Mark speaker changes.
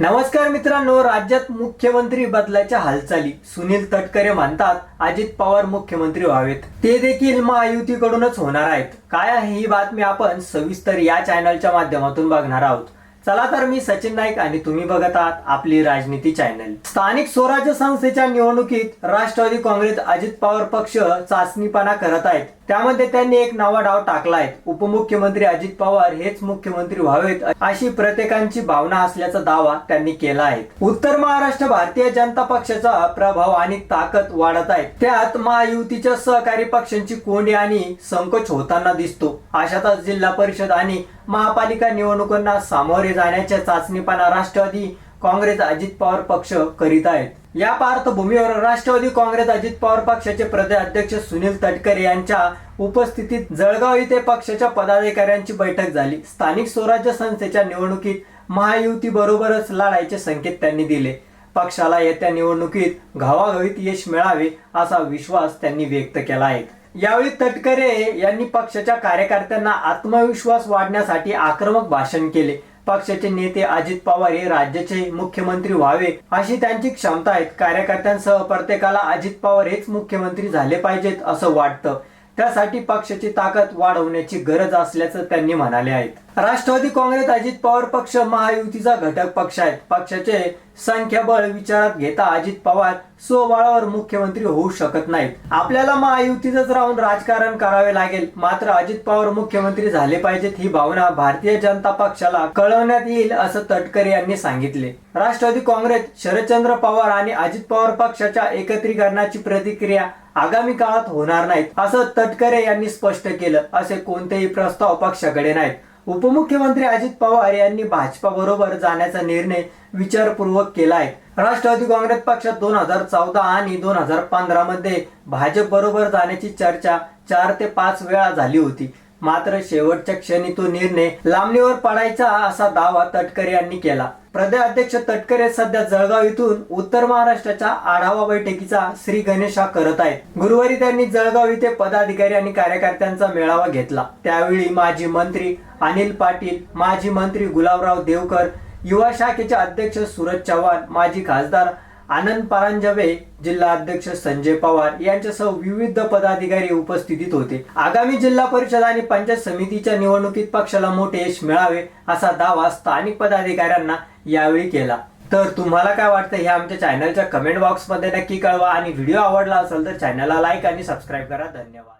Speaker 1: नमस्कार मित्रांनो राज्यात मुख्यमंत्री बदलाच्या हालचाली. सुनील तटकरे म्हणतात अजित पवार मुख्यमंत्री व्हावेत. ते देखील महायुतीकडूनच होणार आहेत. काय आहे ही बातमी आपण सविस्तर या चॅनलच्या माध्यमातून बघणार आहोत. चला तर मी सचिन नाईक आणि तुम्ही बघत आहात आपली राजनीती चॅनल. स्थानिक स्वराज्य संस्थेच्या निवडणुकीत राष्ट्रवादी काँग्रेस अजित पवार पक्ष चाचणीपणा करत आहेत. त्यामध्ये त्यांनी एक नवा डाव टाकलाय. उपमुख्यमंत्री अजित पवार हेच मुख्यमंत्री व्हावेत अशी प्रत्येकांची भावना असल्याचा दावा त्यांनी केला आहे. उत्तर महाराष्ट्र भारतीय जनता पक्षाचा प्रभाव आणि ताकद वाढत आहे. त्यात महायुतीच्या सहकारी पक्षांची कोंडी आणि संकोच होताना दिसतो. अशातच जिल्हा परिषद आणि महापालिका निवडणुकांना सामोरे जाण्याच्या चाचणीपणा राष्ट्रवादी काँग्रेस अजित पवार पक्ष करीत आहेत. या पार्श्वभूमीवर राष्ट्रवादी काँग्रेस अजित पवार पक्षाचे प्रदेशाध्यक्ष सुनील तटकरे यांच्या उपस्थितीत जळगाव येथे पक्षाच्या पदाधिकाऱ्यांची बैठक झाली. स्थानिक स्वराज्य संस्थेच्या निवडणुकीत महायुती बरोबरच लढायचे संकेत त्यांनी दिले. पक्षाला येत्या निवडणुकीत घावाघवीत यश मिळावे असा विश्वास त्यांनी व्यक्त केला आहे. यावेळी तटकरे यांनी पक्षाच्या कार्यकर्त्यांना आत्मविश्वास वाढण्यासाठी आक्रमक भाषण केले. पक्षाचे नेते अजित पवार हे राज्याचे मुख्यमंत्री व्हावे अशी त्यांची क्षमता आहे कार्यकर्त्यांसह प्रत्येकाला अजित पवार हेच मुख्यमंत्री झाले पाहिजेत असं वाटतं. त्यासाठी पक्षाची ताकद वाढवण्याची गरज असल्याचं त्यांनी म्हणाले आहेत. राष्ट्रवादी काँग्रेस अजित पवार पक्ष महायुतीचा घटक पक्ष आहे पक्षाचे संख्याबळ विचारात घेता अजित पवार स्वबळावर मुख्यमंत्री होऊ शकत नाहीत. आपल्याला महायुतीतच राहून राजकारण करावे लागेल. मात्र अजित पवार मुख्यमंत्री झाले पाहिजेत ही भावना भारतीय जनता पक्षाला कळवण्यात येईल असं तटकरे यांनी सांगितले. राष्ट्रवादी काँग्रेस शरदचंद्र पवार आणि अजित पवार पक्षाच्या एकत्रीकरणाची प्रतिक्रिया आगामी काळात होणार नाहीत असं तटकरे यांनी स्पष्ट केलं. असे कोणतेही प्रस्ताव पक्षाकडे नाहीत. उपमुख्यमंत्री अजित पवार यांनी भाजपा बरोबर जाण्याचा निर्णय विचारपूर्वक केला आहे राष्ट्रवादी काँग्रेस पक्षात दोन हजार चौदा आणि दोन हजार पंधरा मध्ये भाजप बरोबर जाण्याची चर्चा चार ते पाच वेळा झाली होती. मात्र शेवटच्या क्षणी तो निर्णय लांबणीवर पडायचा असा दावा तटकरे यांनी केला. प्रदेश अध्यक्ष तटकरे सध्या जळगाव इथून उत्तर महाराष्ट्राच्या आढावा बैठकीचा श्री गणेशा करत आहेत. गुरुवारी त्यांनी जळगाव इथे पदाधिकारी आणि कार्यकर्त्यांचा मेळावा घेतला. त्यावेळी माजी मंत्री अनिल पाटील माजी मंत्री गुलाबराव देवकर युवा शाखेचे अध्यक्ष सूरज चव्हाण माजी खासदार आनंद परांजवे जिल्हा अध्यक्ष संजय पवार यांच्यासह विविध पदाधिकारी उपस्थितीत होते. आगामी जिल्हा परिषद आणि पंचायत समितीच्या निवडणुकीत पक्षाला मोठे यश मिळावे असा दावा स्थानिक पदाधिकाऱ्यांना यावेळी केला. तर तुम्हाला काय वाटतं हे आमच्या चॅनलच्या कमेंट बॉक्समध्ये नक्की कळवा आणि व्हिडिओ आवडला असेल तर चॅनलला लाईक आणि सबस्क्राईब करा. धन्यवाद.